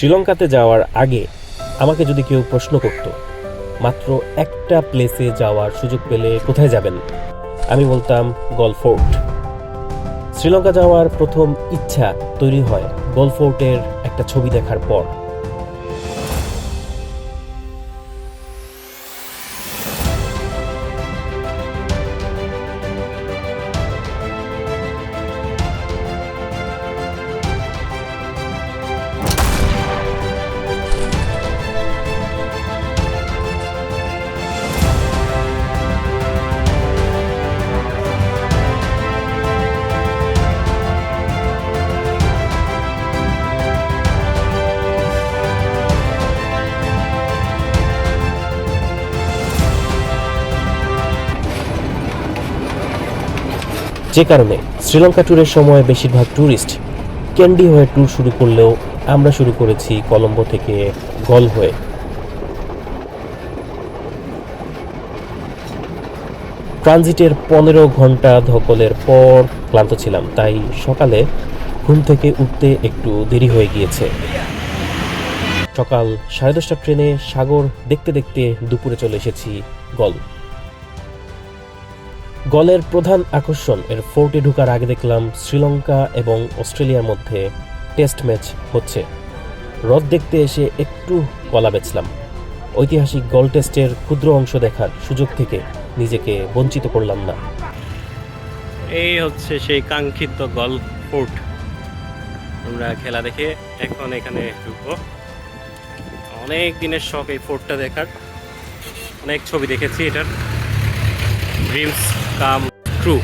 শ্রীলঙ্কাতে যাওয়ার আগে আমাকে যদি কেউ প্রশ্ন করত, মাত্র একটা প্লেসে যাওয়ার সুযোগ পেলে কোথায় যাবেন? আমি বলতাম গলফোর্ট শ্রীলঙ্কা যাওয়ার প্রথম ইচ্ছা তৈরি হয় গলফোর্টের একটা ছবি দেখার পর। যে কারণে শ্রীলঙ্কা ট্যুরের সময় বেশিরভাগ ট্যুরিস্ট ক্যান্ডি হয়ে ট্যুর শুরু করলেও আমরা শুরু করেছি কলম্বো থেকে গল হয়ে। ট্রানজিটের পনেরো ঘণ্টা ধকলের পর ক্লান্ত ছিলাম, তাই সকালে ঘুম থেকে উঠতে একটু দেরি হয়ে গিয়েছে। সকাল সাড়ে দশটার ট্রেনে সাগর দেখতে দেখতে দুপুরে চলে এসেছি গল। গলের প্রধান আকর্ষণ এর ফোর্টে ঢুকার আগে দেখলাম শ্রীলঙ্কা এবং অস্ট্রেলিয়ার মধ্যে টেস্ট ম্যাচ হচ্ছে। হ্রদ দেখতে এসে একটু কলা বেচলাম। ঐতিহাসিক গল টেস্টের ক্ষুদ্র অংশ দেখার সুযোগ থেকে নিজেকে বঞ্চিত করলাম না। এই হচ্ছে সেই কাঙ্ক্ষিত গল্ফ ফোর্ট। আমরা খেলা দেখে এখন এখানে ঢুকবো। অনেক দিনের শখ এই ফোর্টটা দেখার। অনেক ছবি দেখেছি এটার। ড্রিমস কাম ট্রু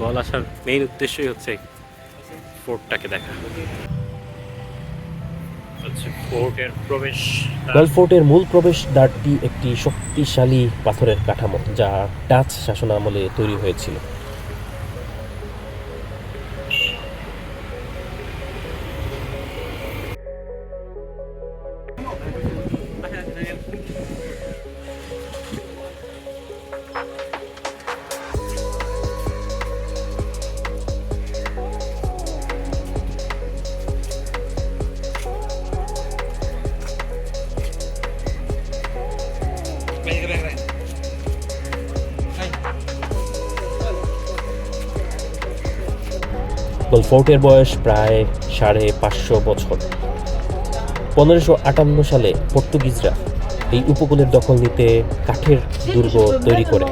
গল আসার মেইন উদ্দেশ্যই হচ্ছে ফোর্টটাকে দেখা। ফোর্টের মূল প্রবেশ দ্বারটি একটি শক্তিশালী পাথরের কাঠামো, যা ডাচ শাসনামলে তৈরি হয়েছিল। গল ফোর্টের বয়স প্রায় সাড়ে পাঁচশো বছর। পনেরোশো আটান্ন সালে পর্তুগিজরা এই উপকূলের দখল নিতে কাঠের দুর্গ তৈরি করে।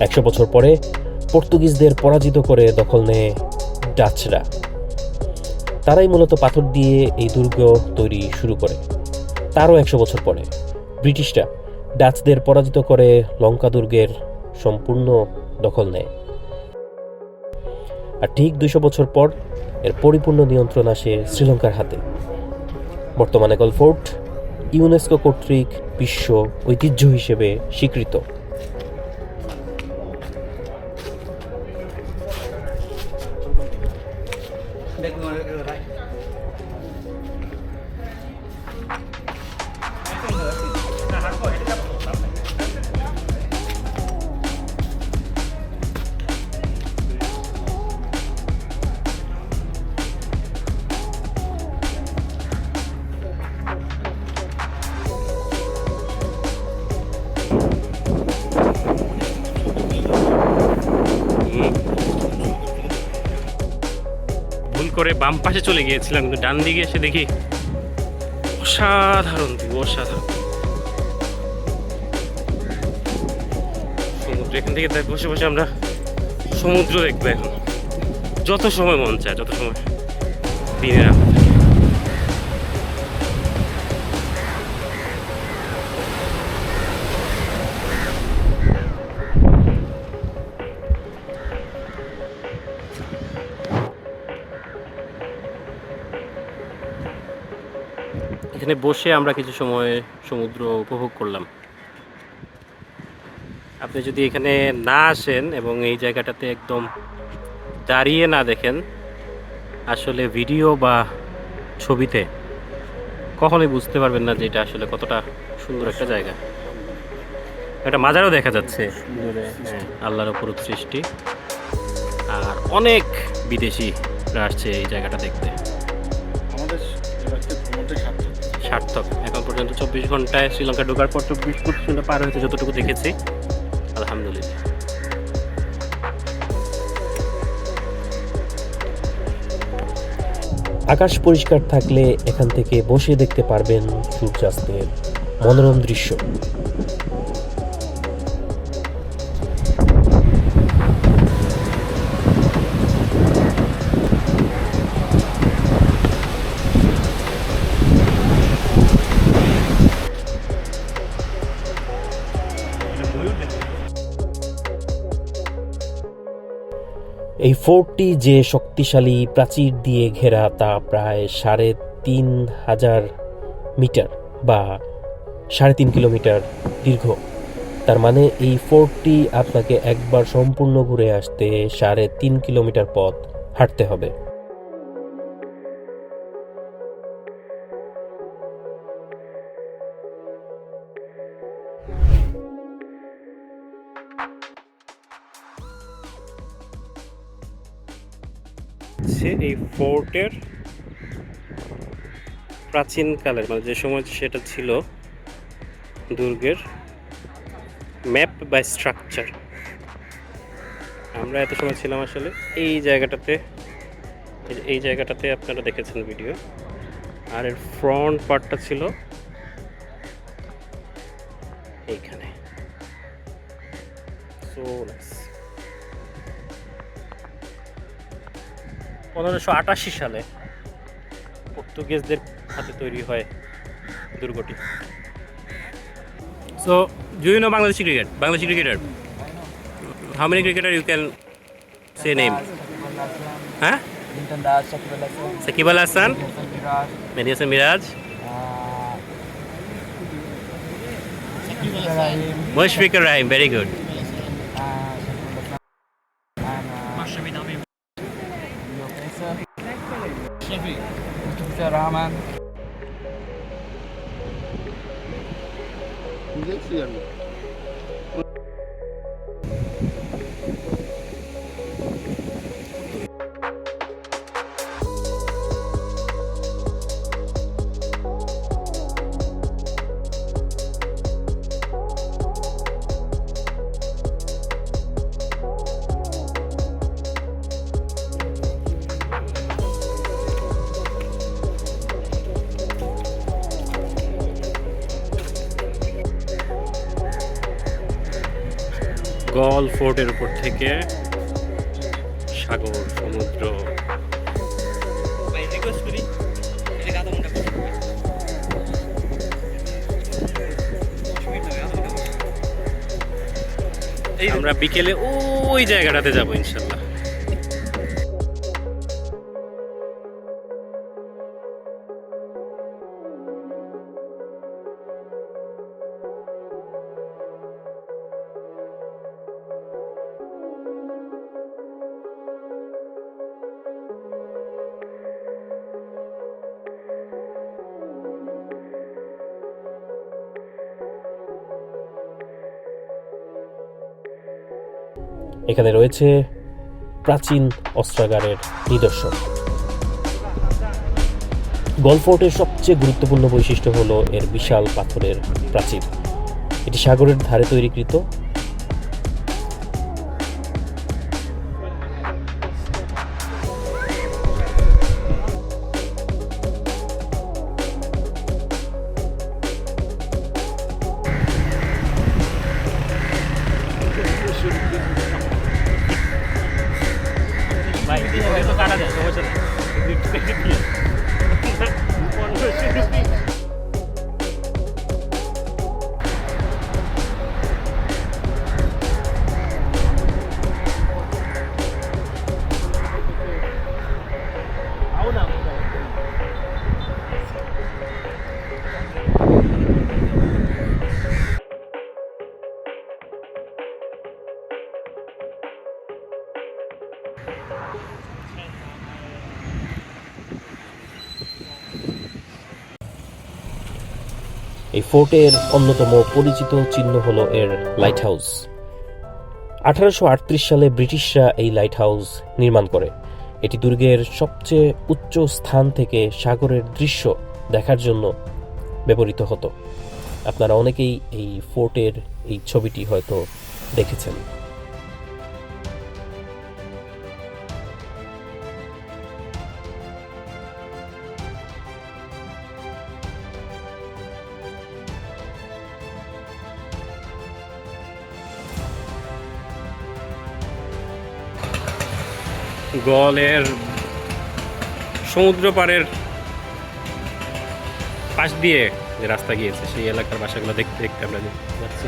একশো বছর পরে পর্তুগিজদের পরাজিত করে দখল নেয় ডাচরা। তারাই মূলত পাথর দিয়ে এই দুর্গ তৈরি শুরু করে। তারও একশো বছর পরে ব্রিটিশরা ডাচদের পরাজিত করে লঙ্কা দুর্গের সম্পূর্ণ দখল নেয়। আর ঠিক দুশো বছর পর এর পরিপূর্ণ নিয়ন্ত্রণ আসে শ্রীলঙ্কার হাতে। বর্তমানে গলফোর্ট ইউনেস্কো কর্তৃক বিশ্ব ঐতিহ্য হিসেবে স্বীকৃত। করে বাম পাশে চলে গিয়েছিলাম, কিন্তু ডান দিকে এসে দেখি অসাধারণ দিব অসাধারণ সমুদ্র, এখান থেকে দেখ বসে বসে আমরা সমুদ্র দেখব এখন। যত সময় মন চায়, যত সময় দিনের রাত এখানে বসে আমরা কিছু সময় সমুদ্র উপভোগ করলাম। আপনি যদি এখানে না আসেন এবং এই জায়গাটাতে একদম দাঁড়িয়ে না দেখেন আসলে ভিডিও বা ছবিতে কখনোই বুঝতে পারবেন না যে এটা আসলে কতটা সুন্দর একটা জায়গা। একটা মাজারও দেখা যাচ্ছে। হ্যাঁ, আল্লাহর অপরূপ সৃষ্টি আর অনেক বিদেশিরা আসছে এই জায়গাটা দেখতে। সার্থক। এখন পর্যন্ত চব্বিশ ঘন্টায় শ্রীলঙ্কা ঢোকার পর চব্বিশ ফুট ঘণ্টা পার হয়েছে যতটুকু দেখেছি। আলহামদুলিল্লাহ। আকাশ পরিষ্কার থাকলে এখান থেকে বসে দেখতে পারবেন সূর্যাস্তের মনোরম দৃশ্য। এই ফোর্টটি যে শক্তিশালী প্রাচীর দিয়ে ঘেরা তা প্রায় সাড়ে তিন হাজার মিটার বা সাড়ে তিন কিলোমিটার দীর্ঘ। তার মানে এই ফোর্টটি আপনাকে একবার সম্পূর্ণ ঘুরে আসতে সাড়ে তিন কিলোমিটার পথ হাঁটতে হবে। হচ্ছে এই ফোর্টের প্রাচীনকালের মানে যে সময় সেটা ছিল দুর্গের ম্যাপ বা স্ট্রাকচার। আমরা এত সময় ছিলাম আসলে এই জায়গাটাতে এই জায়গাটাতে আপনারা দেখেছেন ভিডিও। আর এর ফ্রন্ট পার্টটা ছিল এইখানে। সো পনেরোশো আটাশি সালে পর্তুগিজদের হাতে তৈরি হয় দুর্গটি। So do you know Bangladeshi cricket Bangladeshi cricketer how many cricketer you can say name হ্যাঁ Shakib Al Hasan Mehedi Hasan Miraz Mushfiqur Rahim very good Mustafizur Rahman, দেখছি আমি গল ফোর্টের উপর থেকে সাগর সমুদ্র। আমরা বিকেলে ওই জায়গাটাতে যাব ইনশাল্লাহ। এখানে রয়েছে প্রাচীন অস্ত্রাগারের নিদর্শন। গলফোর্টের সবচেয়ে গুরুত্বপূর্ণ বৈশিষ্ট্য হলো এর বিশাল পাথরের প্রাচীর। এটি সাগরের ধারে তৈরিকৃত। এই ফোর্টের অন্যতম পরিচিত চিহ্ন হল এর লাইট হাউস আঠারোশো আটত্রিশ সালে ব্রিটিশরা এই লাইট হাউস নির্মাণ করে। এটি দুর্গের সবচেয়ে উচ্চ স্থান থেকে সাগরের দৃশ্য দেখার জন্য ব্যবহৃত হতো। আপনারা অনেকেই এই ফোর্টের এই ছবিটি হয়তো দেখেছেন। গলের সমুদ্র পাড়ের পাশ দিয়ে যে রাস্তা গিয়েছে, সেই এলাকার বাসাগুলো দেখতে দেখতে আমরা যাচ্ছি।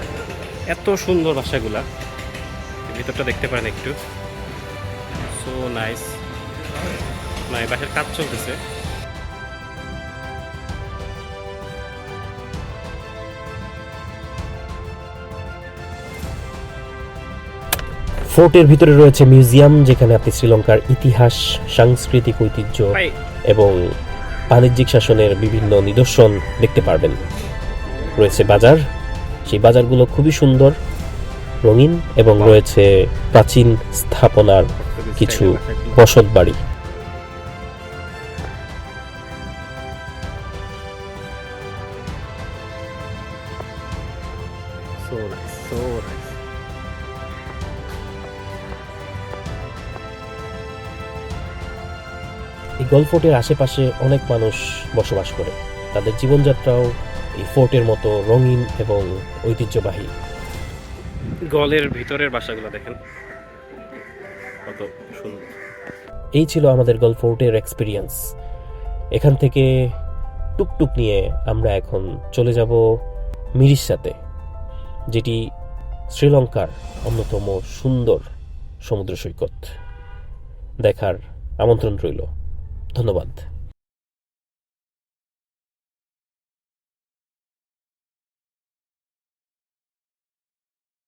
এত সুন্দর বাসাগুলা। ভিতরটা দেখতে পারেন একটু। সো নাইস না এই বাসার কাজ চলতেছে। ফোর্টের ভিতরে রয়েছে মিউজিয়াম যেখানে আপনি শ্রীলঙ্কার ইতিহাস সাংস্কৃতিক ঐতিহ্য এবং বাণিজ্যিক শাসনের বিভিন্ন নিদর্শন দেখতে পারবেন। রয়েছে বাজার। সেই বাজারগুলো খুবই সুন্দর রঙিন এবং রয়েছে প্রাচীন স্থাপনার কিছু বসত বাড়ি। সো নাইস সো নাইস এই গল্ফ ফোর্টের আশেপাশে অনেক মানুষ বসবাস করে। তাদের জীবনযাত্রাও এই ফোর্টের মতো রঙিন এবং ঐতিহ্যবাহী। গলের ভিতরের বাসাগুলো দেখেন। কত সুন্দর। এই ছিল আমাদের গল্ফ ফোর্টের এক্সপিরিয়েন্স এখান থেকে টুকটুক নিয়ে আমরা এখন চলে যাব মিরিশাতে যেটি শ্রীলঙ্কার অন্যতম সুন্দর সমুদ্র সৈকত। দেখার আমন্ত্রণ রইল। ধন্যবাদ।